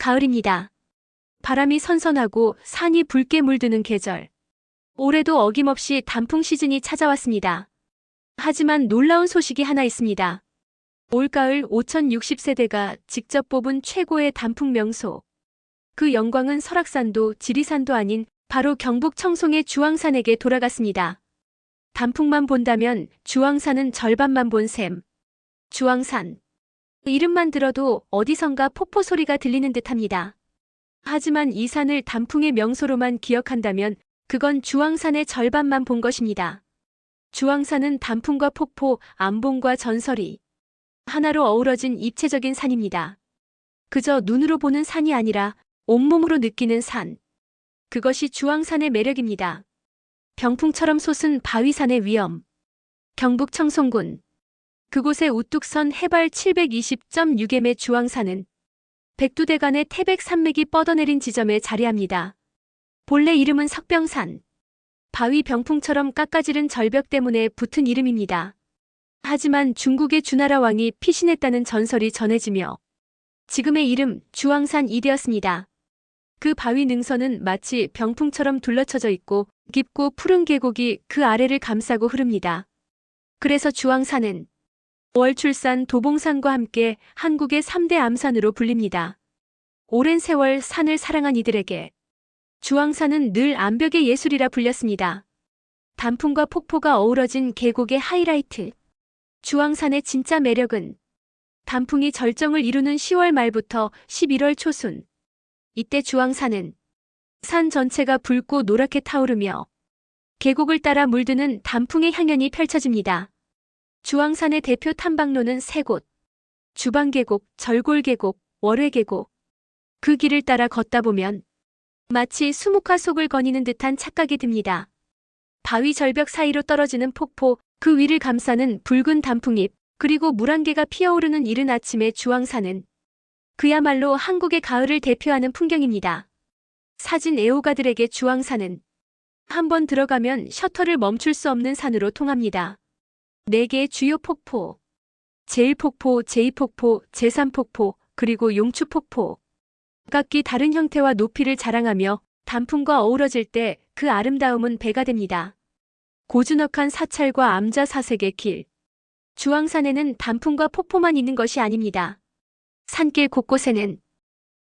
가을입니다. 바람이 선선하고 산이 붉게 물드는 계절. 올해도 어김없이 단풍 시즌이 찾아왔습니다. 하지만 놀라운 소식이 하나 있습니다. 올가을 5060세대가 직접 뽑은 최고의 단풍 명소. 그 영광은 설악산도 지리산도 아닌 바로 경북 청송의 주황산에게 돌아갔습니다. 단풍만 본다면 주황산은 절반만 본 셈. 주황산. 이름만 들어도 어디선가 폭포 소리가 들리는 듯합니다. 하지만 이 산을 단풍의 명소로만 기억한다면 그건 주황산의 절반만 본 것입니다. 주황산은 단풍과 폭포, 암봉과 전설이 하나로 어우러진 입체적인 산입니다. 그저 눈으로 보는 산이 아니라 온몸으로 느끼는 산. 그것이 주황산의 매력입니다. 병풍처럼 솟은 바위산의 위엄. 경북 청송군. 그곳에 우뚝 선 해발 720.6m의 주황산은 백두대간의 태백 산맥이 뻗어내린 지점에 자리합니다. 본래 이름은 석병산. 바위 병풍처럼 깎아지른 절벽 때문에 붙은 이름입니다. 하지만 중국의 주나라 왕이 피신했다는 전설이 전해지며 지금의 이름 주황산이 되었습니다. 그 바위 능선은 마치 병풍처럼 둘러쳐져 있고 깊고 푸른 계곡이 그 아래를 감싸고 흐릅니다. 그래서 주황산은 월 출산 도봉산과 함께 한국의 3대 암산으로 불립니다. 오랜 세월 산을 사랑한 이들에게 주황산은 늘 암벽의 예술이라 불렸습니다. 단풍과 폭포가 어우러진 계곡의 하이라이트. 주황산의 진짜 매력은 단풍이 절정을 이루는 10월 말부터 11월 초순. 이때 주황산은 산 전체가 붉고 노랗게 타오르며 계곡을 따라 물드는 단풍의 향연이 펼쳐집니다. 주황산의 대표 탐방로는 세 곳. 주방계곡, 절골계곡, 월회계곡. 그 길을 따라 걷다 보면 마치 수묵화 속을 거니는 듯한 착각이 듭니다. 바위 절벽 사이로 떨어지는 폭포, 그 위를 감싸는 붉은 단풍잎, 그리고 물안개가 피어오르는 이른 아침의 주황산은 그야말로 한국의 가을을 대표하는 풍경입니다. 사진 애호가들에게 주황산은 한 번 들어가면 셔터를 멈출 수 없는 산으로 통합니다. 네 개의 주요 폭포, 제1폭포, 제2폭포, 제3폭포, 그리고 용추폭포. 각기 다른 형태와 높이를 자랑하며 단풍과 어우러질 때 그 아름다움은 배가 됩니다. 고즈넉한 사찰과 암자 사색의 길. 주황산에는 단풍과 폭포만 있는 것이 아닙니다. 산길 곳곳에는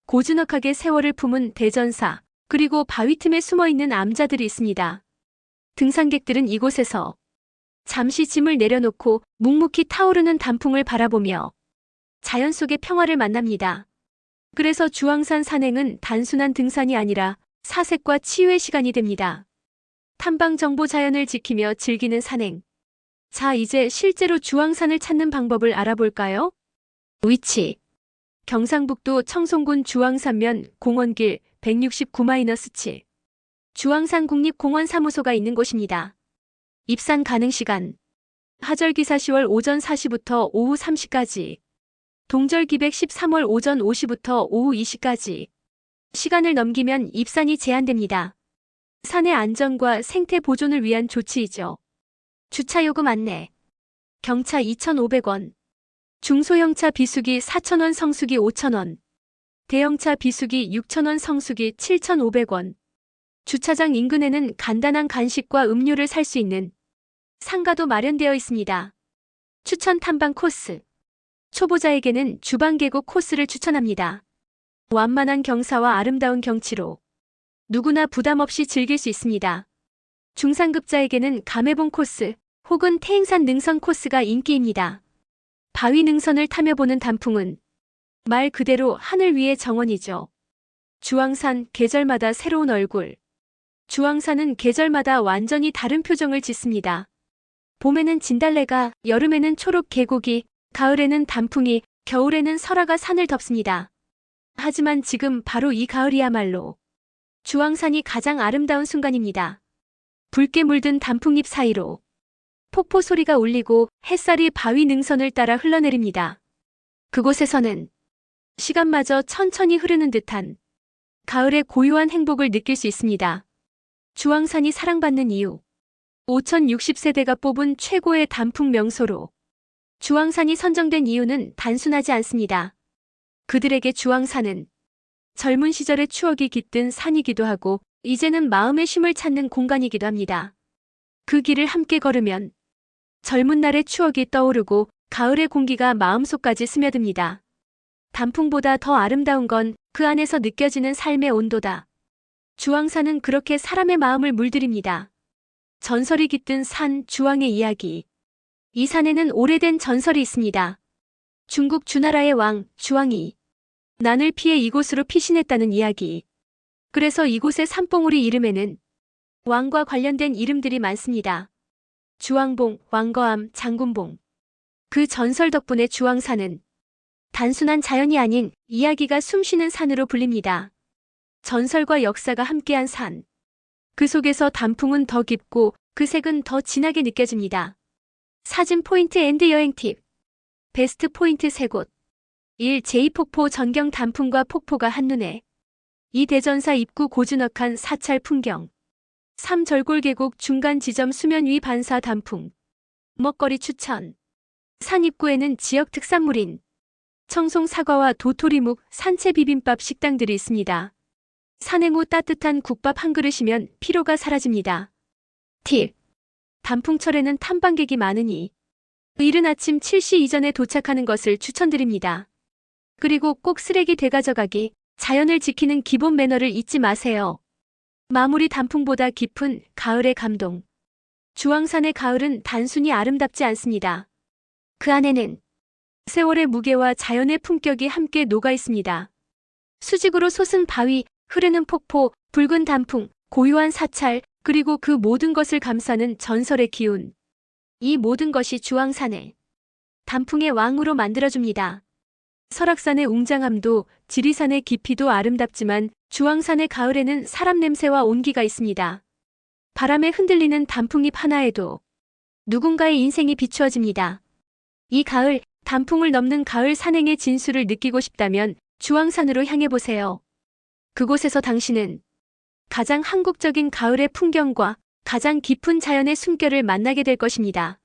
고즈넉하게 세월을 품은 대전사, 그리고 바위 틈에 숨어 있는 암자들이 있습니다. 등산객들은 이곳에서 잠시 짐을 내려놓고 묵묵히 타오르는 단풍을 바라보며 자연 속의 평화를 만납니다. 그래서 주황산 산행은 단순한 등산이 아니라 사색과 치유의 시간이 됩니다. 탐방 정보 자연을 지키며 즐기는 산행. 자, 이제 실제로 주황산을 찾는 방법을 알아볼까요? 위치. 경상북도 청송군 주황산면 공원길 169-7. 주황산 국립공원 사무소가 있는 곳입니다. 입산 가능 시간. 하절기사 10월 오전 4시부터 오후 3시까지. 동절기백 13월 오전 5시부터 오후 2시까지. 시간을 넘기면 입산이 제한됩니다. 산의 안전과 생태 보존을 위한 조치이죠. 주차요금 안내. 경차 2,500원. 중소형차 비수기 4,000원 성수기 5,000원. 대형차 비수기 6,000원 성수기 7,500원. 주차장 인근에는 간단한 간식과 음료를 살 수 있는 상가도 마련되어 있습니다. 추천 탐방 코스. 초보자에게는 주방 계곡 코스를 추천합니다. 완만한 경사와 아름다운 경치로 누구나 부담 없이 즐길 수 있습니다. 중상급자에게는 감해봉 코스 혹은 태행산 능선 코스가 인기입니다. 바위 능선을 타며 보는 단풍은 말 그대로 하늘 위의 정원이죠. 주황산 계절마다 새로운 얼굴. 주황산은 계절마다 완전히 다른 표정을 짓습니다. 봄에는 진달래가, 여름에는 초록 계곡이, 가을에는 단풍이, 겨울에는 설화가 산을 덮습니다. 하지만 지금 바로 이 가을이야말로 주황산이 가장 아름다운 순간입니다. 붉게 물든 단풍잎 사이로 폭포 소리가 울리고 햇살이 바위 능선을 따라 흘러내립니다. 그곳에서는 시간마저 천천히 흐르는 듯한 가을의 고요한 행복을 느낄 수 있습니다. 주황산이 사랑받는 이유 5060세대가 뽑은 최고의 단풍 명소로 주황산이 선정된 이유는 단순하지 않습니다. 그들에게 주황산은 젊은 시절의 추억이 깃든 산이기도 하고 이제는 마음의 쉼을 찾는 공간이기도 합니다. 그 길을 함께 걸으면 젊은 날의 추억이 떠오르고 가을의 공기가 마음속까지 스며듭니다. 단풍보다 더 아름다운 건 그 안에서 느껴지는 삶의 온도다. 주황산은 그렇게 사람의 마음을 물들입니다. 전설이 깃든 산 주황의 이야기. 이 산에는 오래된 전설이 있습니다. 중국 주나라의 왕 주황이 난을 피해 이곳으로 피신했다는 이야기. 그래서 이곳의 산봉우리 이름에는 왕과 관련된 이름들이 많습니다. 주황봉, 왕거암, 장군봉. 그 전설 덕분에 주황산은 단순한 자연이 아닌 이야기가 숨쉬는 산으로 불립니다. 전설과 역사가 함께한 산. 그 속에서 단풍은 더 깊고 그 색은 더 진하게 느껴집니다. 사진 포인트 앤드 여행 팁. 베스트 포인트 3곳. 1. 제2폭포 전경 단풍과 폭포가 한눈에. 2. 대전사 입구 고즈넉한 사찰 풍경. 3. 절골 계곡 중간 지점 수면 위 반사 단풍. 먹거리 추천. 산 입구에는 지역 특산물인 청송 사과와 도토리묵, 산채 비빔밥 식당들이 있습니다. 산행 후 따뜻한 국밥 한 그릇이면 피로가 사라집니다. 팁. 단풍철에는 탐방객이 많으니 이른 아침 7시 이전에 도착하는 것을 추천드립니다. 그리고 꼭 쓰레기 되가져가기, 자연을 지키는 기본 매너를 잊지 마세요. 마무리 단풍보다 깊은 가을의 감동. 주황산의 가을은 단순히 아름답지 않습니다. 그 안에는 세월의 무게와 자연의 품격이 함께 녹아 있습니다. 수직으로 솟은 바위, 흐르는 폭포, 붉은 단풍, 고요한 사찰, 그리고 그 모든 것을 감싸는 전설의 기운. 이 모든 것이 주황산을 단풍의 왕으로 만들어줍니다. 설악산의 웅장함도 지리산의 깊이도 아름답지만 주황산의 가을에는 사람 냄새와 온기가 있습니다. 바람에 흔들리는 단풍잎 하나에도 누군가의 인생이 비추어집니다. 이 가을, 단풍을 넘는 가을 산행의 진수를 느끼고 싶다면 주황산으로 향해 보세요. 그곳에서 당신은 가장 한국적인 가을의 풍경과 가장 깊은 자연의 숨결을 만나게 될 것입니다.